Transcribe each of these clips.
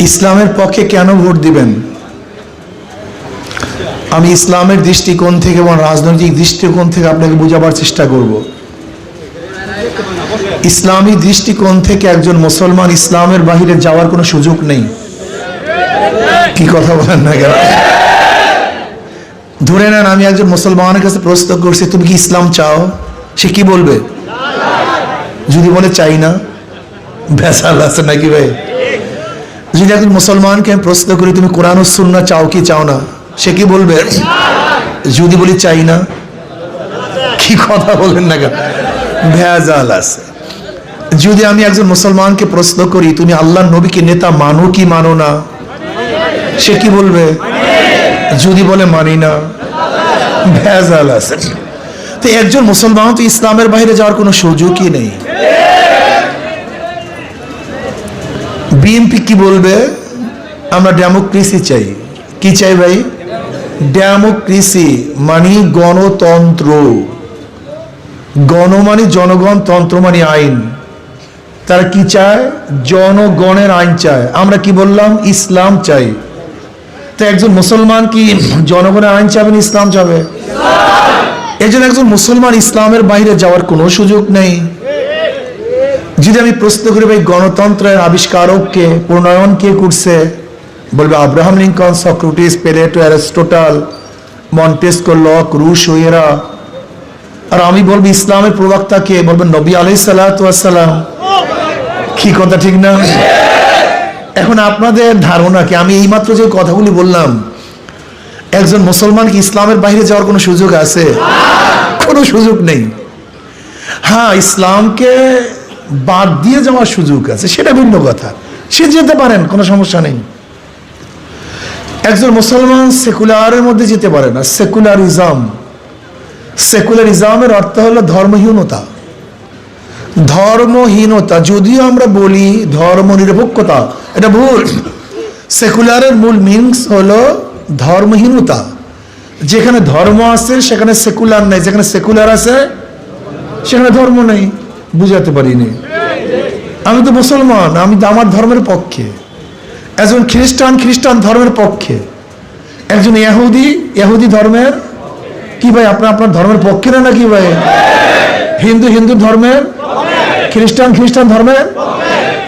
ইসলামের পক্ষে কেন ভোট দিবেন? আমি ইসলামের দৃষ্টিকোণ থেকে এবং রাজনৈতিক দৃষ্টিকোণ থেকে আপনাকে বোঝাবার চেষ্টা করব। ইসলামী দৃষ্টিকোণ থেকে একজন মুসলমান ইসলামের বাহিরে যাওয়ার কোনো সুযোগ নেই। কি কথা বলেন না কেন? ধরে নেন আমি একজন মুসলমানের কাছে প্রশ্ন করছি, তুমি কি ইসলাম চাও? সে কি বলবে? যদি বলে, চাই না। ভেসাল আছে নাকি ভাই? যদি একজন মুসলমানকে আমি প্রশ্ন করি, তুমি কোরআন সুন্না চাও কি চাও না? সে কি বলবে? যদি বলি চাই না, কি কথা বলেন না কেন? ভেজাল আছে। যদি আমি একজন মুসলমানকে প্রশ্ন করি, তুমি আল্লাহ নবীকে নেতা মানো কি মানো না? সে কি বলবে? যদি বলে মানি না, ভেজাল আছে। তো একজন মুসলমান তো ইসলামের বাইরে যাওয়ার কোনো সুযোগই নেই। বিএনপি কি বলবে? আমরা ডেমোক্রেসি চাই। কি চাই ভাই? ডেমোক্রেসি মানে গণতন্ত্র। গণ মানে জনগণ, তন্ত্র মানে আইন। তারা কি চায়? জনগণের আইন চায়। আমরা কি বললাম? ইসলাম চাই। তো একজন মুসলমান কি জনগণের আইন চাবে না ইসলাম চাবে? এই একজন মুসলমান ইসলামের বাইরে যাওয়ার কোনো সুযোগ নেই। যদি আমি প্রশ্ন করি, ভাই, গণতন্ত্রের আবিষ্কারক কে? প্রণয়ন কে করছে? বলবে, Abraham Lincoln, Socrates, Plato, Aristotle, Montesquieu, Locke, Rousseau ওয়েরা আর আমি বলব, ইসলামের প্রবক্তা কে? বলবেন নবী আলাই সাল্লাম কি কথা, ঠিক না? এখন আপনাদের ধারণা কি? আমি এইমাত্র যে কথাগুলি বললাম, একজন মুসলমান কি ইসলামের বাইরে যাওয়ার কোনো সুযোগ আছে? কোনো সুযোগ নেই। হ্যাঁ ইসলামকে বাদ দিয়ে যাওয়ার সুযোগ আছে, সেটা ভিন্ন কথা। সে যেতে পারেন, কোনো সমস্যা নেই। একজন মুসলমান সেকুলারের মধ্যে যেতে পারে না, সেকুলারিজম। সেকুলারিজমের অর্থ হলো ধর্মহীনতা। ধর্মহীনতা, যদিও আমরা বলি ধর্ম নিরপেক্ষতা এটা ভুল। সেকুলারের মূল মিনস হলো ধর্মহীনতা। যেখানে ধর্ম আছে, সেখানে সেকুলার নেই, যেখানে সেকুলার আছে, সেখানে ধর্ম নেই। বুঝাতে পারিনি। আমি তো মুসলমান, আমি তো আমার ধর্মের পক্ষে। একজন খ্রিস্টান খ্রিস্টান ধর্মের পক্ষে। একজন ইহুদি ইহুদি ধর্মের? কি ভাই, আপনার আপনার ধর্মের পক্ষে না নাকি ভাই? হিন্দু হিন্দু ধর্মের? খ্রিস্টান খ্রিস্টান ধর্মের?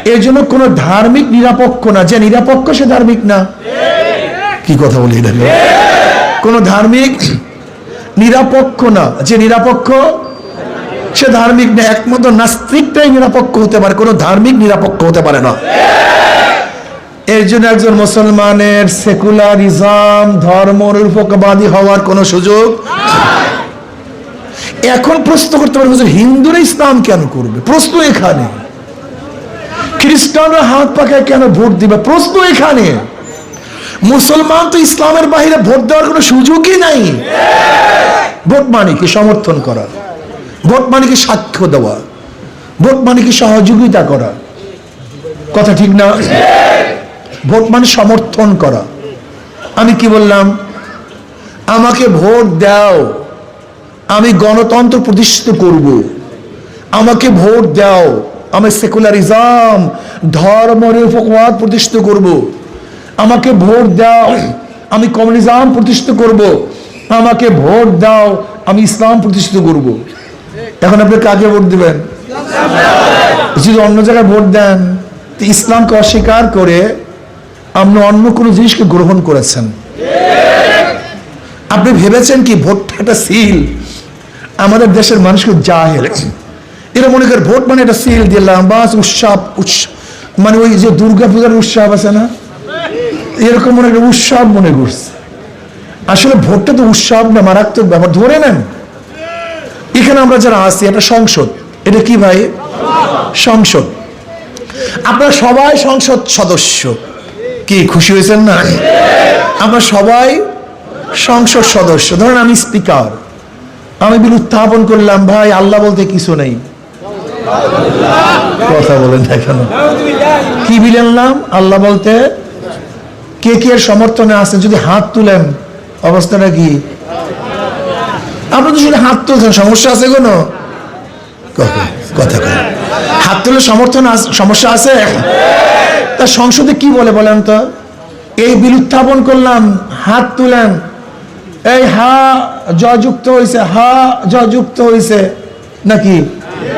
এর জন্য কোনো ধার্মিক নিরাপক্ষ না। যে নিরাপক্ষ, সে ধার্মিক না। কি কথা বলি এটা? কোন ধার্মিক নিরাপক্ষ না। যে নিরাপক্ষ সে ধার্মিক না, একমাত্র নাস্তিকটাই নিরাপক্ষ হতে পারে, কোনো ধার্মিক নিরাপক্ষ হতে পারে না। এর জন্য একজন মুসলমানের সেকুলারিজম ধর্ম নিরপেক্ষবাদী হওয়ার কোনো সুযোগ এখন প্রশ্ন করতে পারবে যে হিন্দুরা ইসলাম কেন করবে? প্রশ্ন এখানে। খ্রিস্টানরা হাত পাখায় কেন ভোট দিবে? প্রশ্ন এখানে। মুসলমান তো ইসলামের বাইরে ভোট দেওয়ার কোনো সুযোগই নাই। ভোট মানে কি? সমর্থন করা। ভোট মানে কি সাক্ষ্য দেওয়া? ভোট মানে কি সহযোগিতা করা? কথা ঠিক না? ভোট মানে সমর্থন করা। আমি কি বললাম? আমাকে ভোট দাও। আমি গণতন্ত্র প্রতিষ্ঠিত করব। আমাকে ভোট দাও। আমি সেকুলারিজম, ধর্ম নিরপেক্ষবাদ প্রতিষ্ঠিত করব। আমাকে ভোট দাও। আমি কমিউনিজম প্রতিষ্ঠিত করব। আমাকে ভোট দাও। আমি ইসলাম প্রতিষ্ঠিত করব। এখন আপনি কাকে ভোট দিবেন? যদি অন্য জায়গায় ভোট দেন ইসলামকে অস্বীকার করে আপনি অন্য কোনো জিনিসকে গ্রহণ করেছেন। আপনি ভেবেছেন কি ভোটটা একটা সিল? আমাদের দেশের মানুষকে যা জাহেল। এরা মনে করে ভোট মানে একটা সিল দিলাম বাস উৎসব উৎসব মানে ওই যে দুর্গা পূজার উৎসব আছে না? এরকম মনে একটা উৎসব মনে করছে। আসলে ভোটটা তো উৎসব না, মারাত্মক ব্যাপার। ধরে নেন এখানে আমরা যারা আছি একটা সংসদ। এটা কি ভাই? সংসদ। আপনারা সবাই সংসদ সদস্য। কি, খুশি হয়েছেন না? আমরা সবাই সংসদ সদস্য। ধরেন আমি স্পিকার আমি বিল উত্থাপন করলাম, ভাই, আল্লাহ বলতে কিছু নেই। কথা বলেন না কেন? কি বিলেন নাম? আল্লাহ বলতে কে কে সমর্থনে আছেন? যদি হাত তুলেন, অবস্থাটা কি? আপনি তো শুধু হাত তুলছেন, সমস্যা আছে কোনো? কথা কথা কথা হাত তুলে সমর্থন সমস্যা আছে? তা সংসদে কি বলে বলেন তো? এই বিল উত্থাপন করলাম, হাত তুলেন। এই হা জযুক্ত হয়েছে হা জযুক্ত হয়েছে নাকি?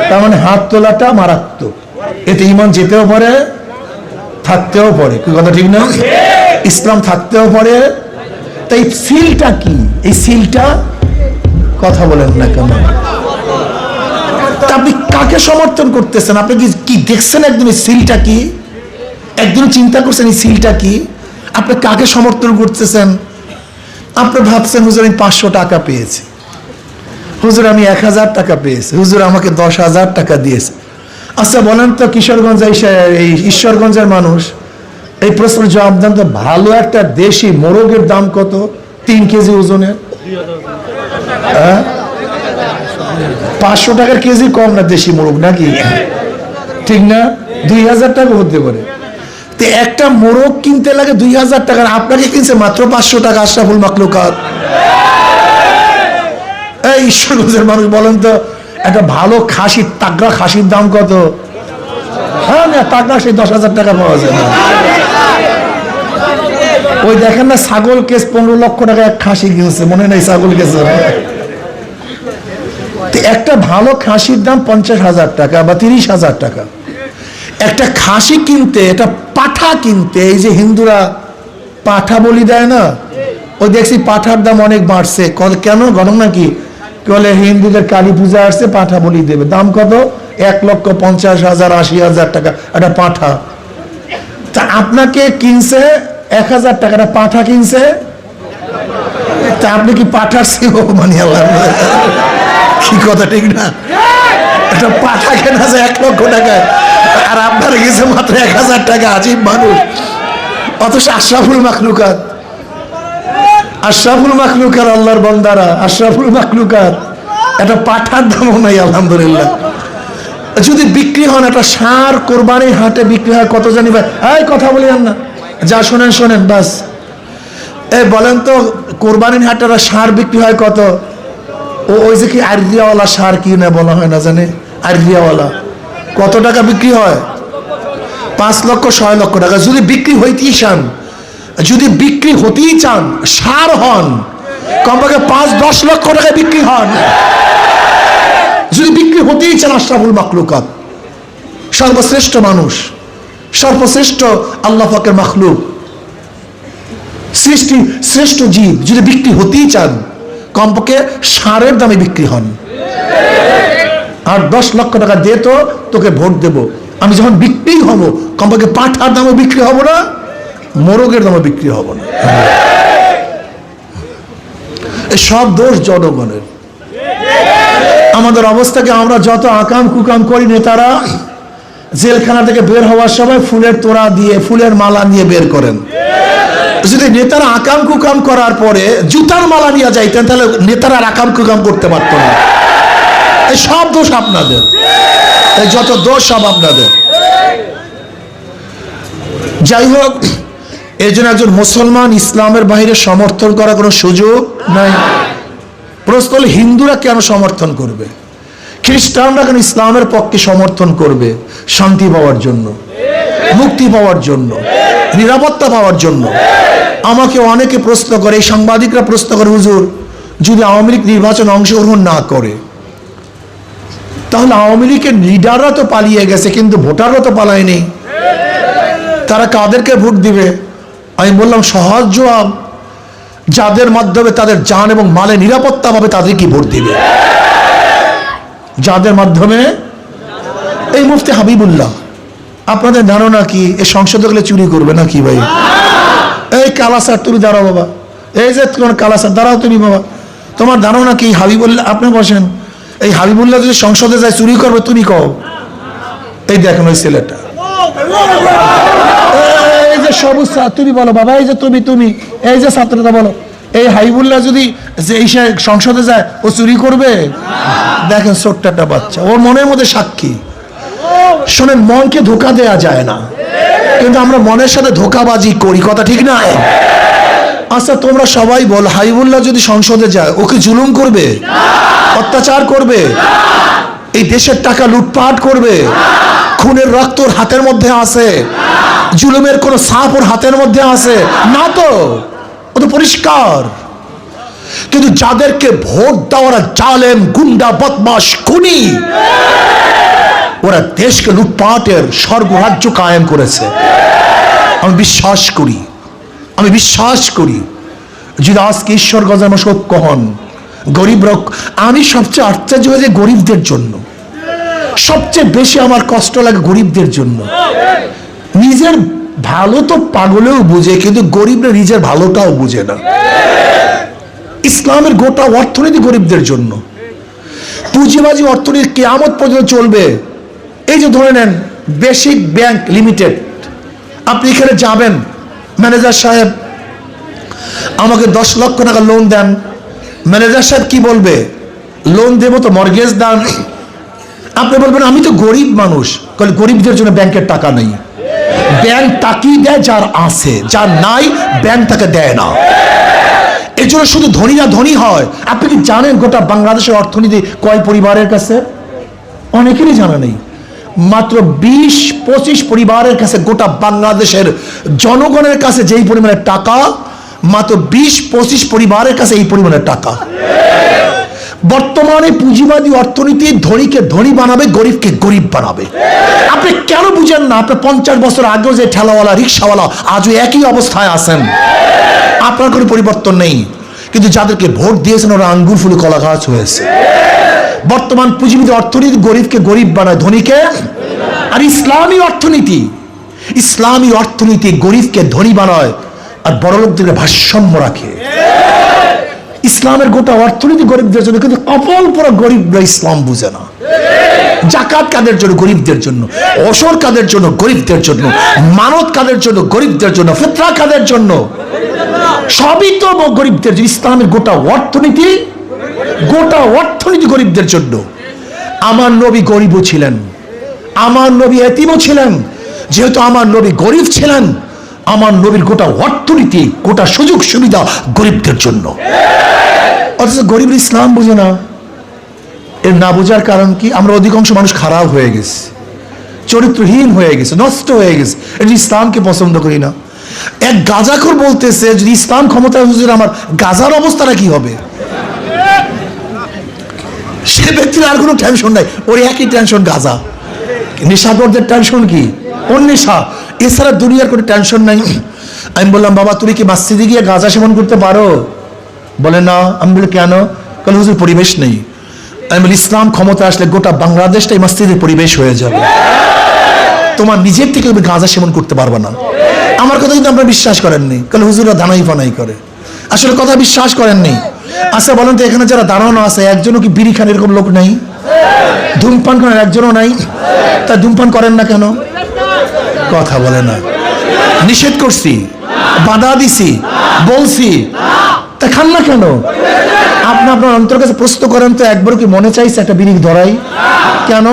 তার মানে হাত তোলাটা মারাত্মক। এতে ইমান যেতেও পারে, থাকতেও পারে। কি কথা, ঠিক না? ইসলাম থাকতেও পারে। তাই সিলটা কি? এই সিলটা কথা বলেন না কেন? আপনি কাকে সমর্থন করতেছেন? আপনি কি কি দেখছেন একদম সিলটা কি? একদিন চিন্তা করছেন এই সিলটা কি? আপনি কাকে সমর্থন করতেছেন? আপনি ভাবছেন, হুজুর, আমি পাঁচশো টাকা পেয়েছি। হুজুর, আমি এক হাজার টাকা পেয়েছি। হুজুর, আমাকে দশ হাজার টাকা দিয়েছে। আচ্ছা বলেন তো, কিশোরগঞ্জ এই ঈশ্বরগঞ্জের মানুষ, এই প্রশ্নের জবাব দেন তো, ভালো একটা দেশি মোরগের দাম কত? তিন কেজি ওজনের? হ্যাঁ? পাঁচশো টাকার কেজি কম না দেশি মোরগ নাকি? ঠিক না? দুই হাজার টাকা হতে পারে। তো একটা মোরগ কিনতে লাগে দুই হাজার টাকার আপনাকে কিনছে মাত্র পাঁচশো টাকা, আশরাফুল মাকলুকাত। এই ঈশ্বরগঞ্জের মানুষ বলেন তো, একটা ভালো খাসি, তাগড়া খাসির দাম কত? হ্যাঁ না, তাগড়া সেই দশ হাজার টাকা পাওয়া যায় না। ওই দেখেন না, ছাগল কেস পনেরো লক্ষ টাকা এক খাসি কিনছে, মনে নেই ছাগল কেস একটা ভালো খাসির দাম পঞ্চাশ হাজার টাকা বা তিরিশ হাজার টাকা, একটা খাসি কিনতে, একটা পাঠা কিনতে, এই যে হিন্দুরা পাঠা বলি দেয় না ওই দেখছি পাঠার দাম অনেক বাড়ছে। কেন? ঘটনা কি বলে, হিন্দুদের কালী পূজা আসছে, পাঠা বলি দেবে। দাম কত? এক লক্ষ পঞ্চাশ হাজার, আশি হাজার টাকা, একটা পাঠা। তা আপনাকে কিনছে, এক হাজার টাকা, একটা পাঠা কিনছে? তা আপনি কি পাঠার সিও? মানে আল্লাহ। কি কথা, ঠিক না? একটা পাঠা কেনা যায় এক লক্ষ টাকায়, আর আপনার গেছে মাত্র এক হাজার টাকা আজিব মানুষ। অথচ আশরাফুল মাখলুকাত, আশরাফুল মাখলুকার আল্লাহর বন্দারা, আশরাফুল মাখলুকাত, একটা পাঠার দামও নাই, আলহামদুলিল্লাহ। যদি বিক্রি হন, একটা সার কোরবানি হাটে বিক্রি হয়, কত জানি ভাই? এই কথা বলি না। যা শোনেন শোনেন, বাস। এই বলেন তো, কোরবানির হাটে সার বিক্রি হয় কত? ও ওই যে কি আরিয়াওয়ালা সার কি না বলা হয় না জানে? আরিয়াওয়ালা। কত টাকা বিক্রি হয়? পাঁচ লক্ষ, ছয় লক্ষ টাকা। যদি বিক্রি হইতেই চান, যদি বিক্রি হতেই চান, সার হন, কমপক্ষে পাঁচ, দশ লক্ষ টাকা বিক্রি হন। যদি বিক্রি হতেই চান, আশরাফুল মাকলুকাত সর্বশ্রেষ্ঠ মানুষ, সর্বশ্রেষ্ঠ আল্লাহ ফাকের মাখলুক। সৃষ্টি, শ্রেষ্ঠ জীব, যদি বিক্রি হতেই চান কমপক্ষে সারের দামে বিক্রি হন। আর দশ লক্ষ টাকা দিয়ে তো তোকে ভোট দেব। আমি যখন বিক্রি হব, কমপক্ষে পাঠার দামে বিক্রি হব না, মোরগের দামে বিক্রি হব না। এই সব দোষ জনগণের। আমাদের অবস্থাকে আমরা যত আকাম কুকাম করি নেতারা জেলখানা থেকে বের হওয়ার সময় ফুলের তোড়া দিয়ে, ফুলের মালা নিয়ে বের করেন। যদি নেতারা আকাম কুকাম করার পরে জুতার মালা নিয়ে যাইতেন, তাহলে নেতারা আকাম কুকাম করতে পারতো না। এই সব দোষ আপনাদের। এই যত দোষ সব আপনাদের। যাই হোক, এই জন্য একজন মুসলমান ইসলামের বাহিরে সমর্থন করার কোনো সুযোগ নাই। প্রশ্ন হিন্দুরা কেন সমর্থন করবে? খ্রিস্টানরা কেন ইসলামের পক্ষে সমর্থন করবে? শান্তি পাওয়ার জন্য। মুক্তি পাওয়ার জন্য। নিরাপত্তা পাওয়ার জন্য। আমাকে অনেকে প্রশ্ন করে, এই সাংবাদিকরা প্রশ্ন করে, হুজুর, যদি আওয়ামী লীগ নির্বাচন অংশগ্রহণ না করে, তাহলে আওয়ামী লীগের লিডাররা তো পালিয়ে গেছে, কিন্তু ভোটাররা তো পালায়নি। তারা কাদেরকে ভোট দিবে? আমি বললাম, সহজ জবাব, যাদের মাধ্যমে তাদের জান এবং মালে নিরাপত্তা পাবে, তাদেরকে ভোট দিবে। যাদের মাধ্যমে এই মুফতি হাবিবুল্লাহ, আপনাদের ধারণা কি? এই সংসদে গেলে চুরি করবে না কি ভাই? এই কালাসার তুমি দাঁড়াও বাবা। এই যে তোমার কালাসার দাঁড়াও তুমি বাবা। তোমার ধারণা কি? হাবিবুল্লাহ, আপনি বসেন। এই হাবিবুল্লাহ যদি সংসদে যায়, চুরি করবে, তুমি কও। এই দেখেন ওই ছেলেটা। এই যে সবুজ তুমি বলো বাবা, এই যে তুমি তুমি, এই যে ছাত্রটা বলো। এই হাইবুল্লাহ যদি যে এই সংসদে যায়, ও চুরি করবে? দেখেন ছোট্ট একটা বাচ্চা, ওর মনের মধ্যে সাক্ষী। শোনেন, মনকে ধোকা দেয়া যায় না। কিন্তু আমরা মনের সাথে ধোকাবাজি করি, কথা ঠিক না? আচ্ছা তোমরা সবাই বল, হাইবুল্লাহ যদি সংসদে যায় ওকে জুলুম করবে? অত্যাচার করবে? এই দেশের টাকা লুটপাট করবে? খুনের রক্ত ওর হাতের মধ্যে আছে। জুলুমের কোন সাপ ওর হাতের মধ্যে আছে। না তো? ও তো পরিষ্কার। কিন্তু যাদেরকে ভোট দেওয়ারা জালেম, গুন্ডা বদমাস খুনি, ওরা দেশকে লুটপাটের স্বর্গরাজ্য কায়েম করেছে। আমি বিশ্বাস করি, আমি বিশ্বাস করি, যদি আজকে ঈশ্বর গজানো সত্য হন, গরিব রক আমি সবচেয়ে আশ্চর্য হয়ে যে গরিবদের জন্য। সবচেয়ে বেশি আমার কষ্ট লাগে গরিবদের জন্য। নিজের ভালো তো পাগলেও বুঝে, কিন্তু গরিবরা নিজের ভালোটাও বুঝে না। ইসলামের গোটা অর্থনীতি গরিবদের জন্য। পুঁজিবাজি অর্থনীতি কেয়ামত পর্যন্ত চলবে। এই যে ধরে নেন, বেসিক ব্যাংক লিমিটেড। আপনি এখানে যাবেন, ম্যানেজার সাহেব আমাকে দশ লক্ষ টাকা লোন দেন। ম্যানেজার সাহেব কি বলবে? লোন দেবো তো মর্গেজ দেন। আপনি বলবেন, আমি তো গরিব মানুষ। গরিবদের জন্য ব্যাংকের টাকা নেই। ব্যাংক তাকিয়ে দেয় যার আছে, যার নাই ব্যাংক তাকে দেয় না। এর জন্য শুধু ধনীরা ধনী হয়। আপনি কি জানেন গোটা বাংলাদেশের অর্থনীতি কয় পরিবারের কাছে? অনেকেরই জানা নেই। মাত্র বিশ, পঁচিশ পরিবারের কাছে গোটা বাংলাদেশের জনগণের কাছে যেই পরিমাণের টাকা, মাত্র বিশ, পঁচিশ পরিবারের কাছে এই পরিমাণের টাকা। বর্তমানে পুঁজিবাদী অর্থনীতি ধনীকে ধনী বানাবে, গরিবকে গরিব বানাবে। আপনি কেন বুঝেন না, আপনি পঞ্চাশ বছর আগেও যে ঠেলাওয়ালা, রিক্সাওয়ালা আজও একই অবস্থায় আছেন? আপনার কোনো পরিবর্তন নেই। কিন্তু যাদেরকে ভোট দিয়েছেন, ওরা আঙ্গুর ফুলে কলা গাছ হয়েছে। বর্তমান পুঁজিবিদ অর্থনীতি গরিবকে গরিব বানায়, ধনীকে আর ইসলামী অর্থনীতি। ইসলামী অর্থনীতি গরিবকে ধনী বানায় আর বড় লোকদেরকে ভারসাম্য রাখে। ইসলামের গোটা অর্থনীতি গরিবদের জন্য, কিন্তু কপাল পরা গরিবরা ইসলাম বুঝে না। জাকাত কাদের জন্য? গরিবদের জন্য। অসর কাদের জন্য? গরিবদের জন্য। মানত কাদের জন্য? গরিবদের জন্য। ফিতরা কাদের জন্য? সবই তো গরিবদের জন্য। ইসলামের গোটা অর্থনীতি গোটা অর্থনীতি গরিবদের জন্য। আমার নবী গরিবও ছিলেন। আমার নবী এতিমও ছিলেন। যেহেতু আমার নবী গরিব ছিলেন আমার নবীর গোটা অর্থনীতি, গোটা সুযোগ সুবিধা গরিবদের জন্য। অথচ গরিব ইসলাম বুঝে না। এর না বোঝার কারণ কি? আমরা অধিকাংশ মানুষ খারাপ হয়ে গেছে, চরিত্রহীন হয়ে গেছে, নষ্ট হয়ে গেছে। এটা ইসলামকে পছন্দ করি না। এক গাজাখর বলতেছে, যদি ইসলাম ক্ষমতায় হুজুর, আমার গাজার অবস্থাটা কি হবে? সে ব্যক্তির আর কোনো টেনশন নাই। ওর একই টেনশন গাজা। নেশাগরদের টেনশন কি? ওর নেশা। এছাড়া দুনিয়ার কোনো টেনশন নাই। আমি বললাম, বাবা, তুমি কি মাসজিদে গিয়ে গাঁজা সেবন করতে পারো? বলে, না। আমি বলি, কেন? কারণ হুজুর, পরিবেশ নেই। আমি বলি, ইসলাম ক্ষমতা আসলে গোটা বাংলাদেশটাই মসজিদের পরিবেশ হয়ে যাবে। তোমার নিজের থেকে তুমি গাঁজা সেবন করতে পারবে না। আমার কথা কিন্তু আপনারা বিশ্বাস করেননি কারণ হুজুরা দানাই ফানাই করে। আসলে কথা বিশ্বাস করেননি আচ্ছা বলেন তো, এখানে যারা দাঁড়ানো আছে, একজনও কি বিড়ি খান এরকম লোক নাই? ধূমপান করেন একজনও নাই? তা ধূমপান করেন না কেন? কথা বলে না। নিষেধ করছি, বাধা দিছি, বলছি। তা খান না কেন? আপনি আপনার অন্তর কাছে প্রশ্ন করেন তো একবার কি মনে চাইছে একটা বিড়ি ধরাই? কেন?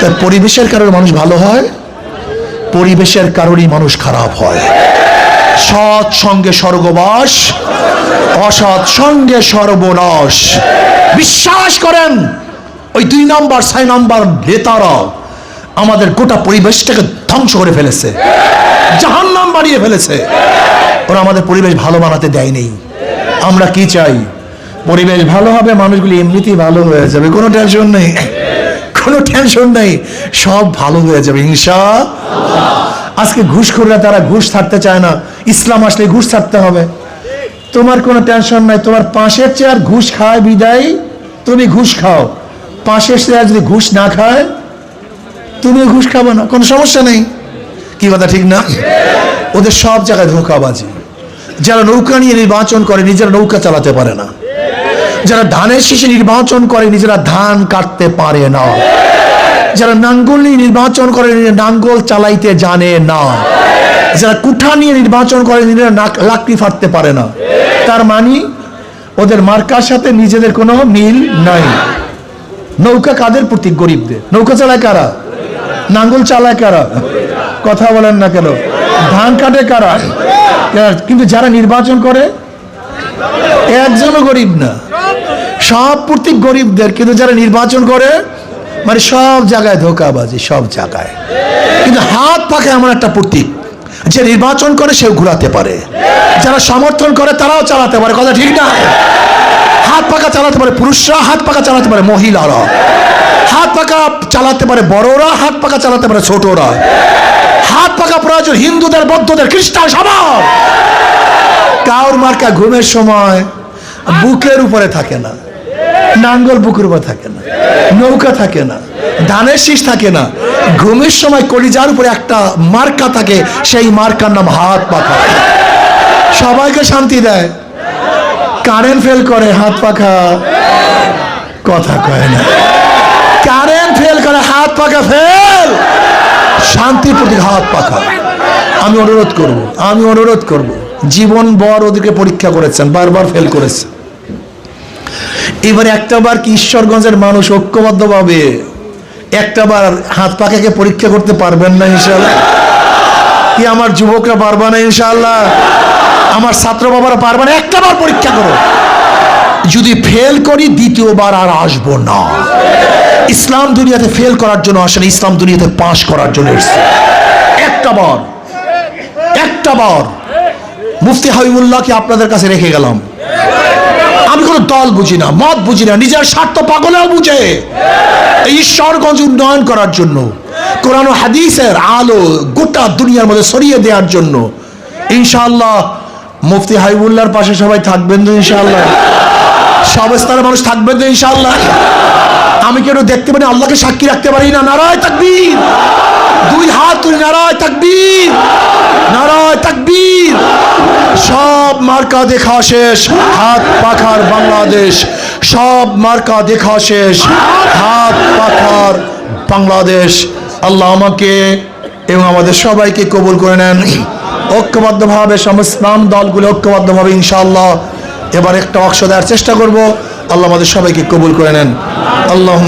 তা পরিবেশের কারণে মানুষ ভালো হয়, পরিবেশের কারণেই মানুষ খারাপ হয়। সৎ সঙ্গে স্বর্গবাস, অসৎ সঙ্গে সর্বনাশ। বিশ্বাস করেন, ওই দুই নাম্বার, ছয় নাম্বার নেতারা আমাদের গোটা পরিবেশটাকে ধ্বংস করে ফেলেছে। জাহান নাম বাড়িয়ে ফেলেছে। ওরা আমাদের পরিবেশ ভালো বানাতে দেয়নি। আমরা কি চাই? পরিবেশ ভালো হবে, মানুষগুলি এমনিতেই ভালো হয়ে যাবে। কোনো টেনশন নেই। কোনো টেনশন নেই। সব ভালো হয়ে যাবে হিংসা আজকে ঘুষখোররা তারা ঘুষ ছাড়তে চায় না। ইসলাম আসলে ঘুষ ছাড়তে হবে। তোমার কোনো টেনশন নাই। তোমার পাশের চেয়ার ঘুষ খায় বিদায়। তুমি ঘুষ খাও। পাশের চেয়ার যদি ঘুষ না খায় তুমি ঘুষ খাব না, কোনো সমস্যা নেই। কি কথা, ঠিক না? ওদের সব জায়গায় ধোকাবাজি। যারা নৌকা নিয়ে নির্বাচন করে, নিজেরা নৌকা চালাতে পারে না। যারা ধানের শীষে নির্বাচন করে, নিজেরা ধান কাটতে পারে না। যারা নাঙ্গল নিয়ে নির্বাচন করে নাঙ্গল চালাইতে জানে না। যারা কুঠা নিয়ে নির্বাচন করে, নিজেরা লাকড়ি ফাটতে পারে না। তার মানে ওদের মার্কার সাথে নিজেদের কোনো মিল নাই। নৌকা কাদের প্রতি গরিবদের? নৌকা চালায় কারা? নাঙ্গল চালায় কারা? কথা বলেন না কেন? ধান কাটে কারা? কিন্তু যারা নির্বাচন করে, একজনও গরিব না। সব প্রতীক গরিবদের, কিন্তু যারা নির্বাচন করে মানে সব জায়গায় ধোকাবাজি, সব জায়গায়। কিন্তু হাত পাকে এমন একটা প্রতীক, যে নির্বাচন করে সেও ঘুরাতে পারে। যারা সমর্থন করে, তারাও চালাতে পারে। কথা ঠিক না? হাত পাকা চালাতে পারে পুরুষরা, হাত পাকা চালাতে পারে মহিলারা। হাত পাকা চালাতে পারে বড়রা, হাত পাকা চালাতে পারে ছোটরা। হাত পাকা প্রয়োজন হিন্দুদের, বৌদ্ধদের, খ্রিস্টান সবার। কাউর মার্কা ঘুমের সময় বুকের উপরে থাকে না, নাঙ্গল বুকের উপরে থাকে না, নৌকা থাকে না ধানের শীষ থাকে না। ঘুমের সময় কলিজার উপরে একটা মার্কা থাকে, সেই মার্কার নাম হাত পাখা। সবাইকে শান্তি দেয়। কারেন্ট ফেল করে, হাত পাখা কথা কয় না। কারেন্ট ফেল করে, হাত পাখা ফেল শান্তির প্রতি হাত পাখা। আমি অনুরোধ করব, আমি অনুরোধ করব। জীবন বর ওদেরকে পরীক্ষা করেছেন, বারবার ফেল করেছে। এবার একটা বার কি ঈশ্বরগঞ্জের মানুষ ঐক্যবদ্ধভাবে একটা বার হাত পাখাকে পরীক্ষা করতে পারবেন না ইনশাল্লাহ কি আমার যুবকরা পারবে না ইনশাল্লাহ আমার ছাত্র বাবারা পারবে না একটা বার পরীক্ষা করো। যদি ফেল করি, দ্বিতীয়বার আর আসব না। ইসলাম দুনিয়াতে ফেল করার জন্য আসেন ইসলাম দুনিয়াতে পাশ করার জন্য এসছে। একটা বার একটা বার মুফতি হাবিবুল্লাহকে আপনাদের কাছে রেখে গেলাম। আমি কোনো দল বুঝি না, মত বুঝি না, নিজের স্বার্থ পাগলেও বুঝে। এই ঈশ্বরগঞ্জ উন্নয়ন করার জন্য, কোরআন হাদিসের আলো গোটা দুনিয়ার মধ্যে সরিয়ে দেওয়ার জন্য, ইনশাআল্লাহ মুফতি হাইবুল্লার পাশে সবাই থাকবেন তো ইনশাআল্লাহ। সব স্তরের মানুষ থাকবেন তো ইনশাআল্লাহ। আমি কেন দেখতে পারি? আল্লাহকে সাক্ষী রাখতে পারি না? নারায় তাকবীর। দুই হাত তুলে নারায় তাকবীর। নারায় তাকবীর। সব মার্কা দেখা শেষ। হাত পাখার বাংলাদেশ। সব মার্কা দেখা শেষ। হাত পাখার বাংলাদেশ। আল্লাহ আমাকে এবং আমাদের সবাইকে কবুল করে নেন। ঐক্যবদ্ধভাবে ভাবে ইসলাম দলগুলো ঐক্যবদ্ধভাবে ইনশাআল্লাহ এবার একটা অংশ দেওয়ার চেষ্টা করব। আল্লাহ আমাদের সবাইকে কবুল করে নেন। আল্লাহ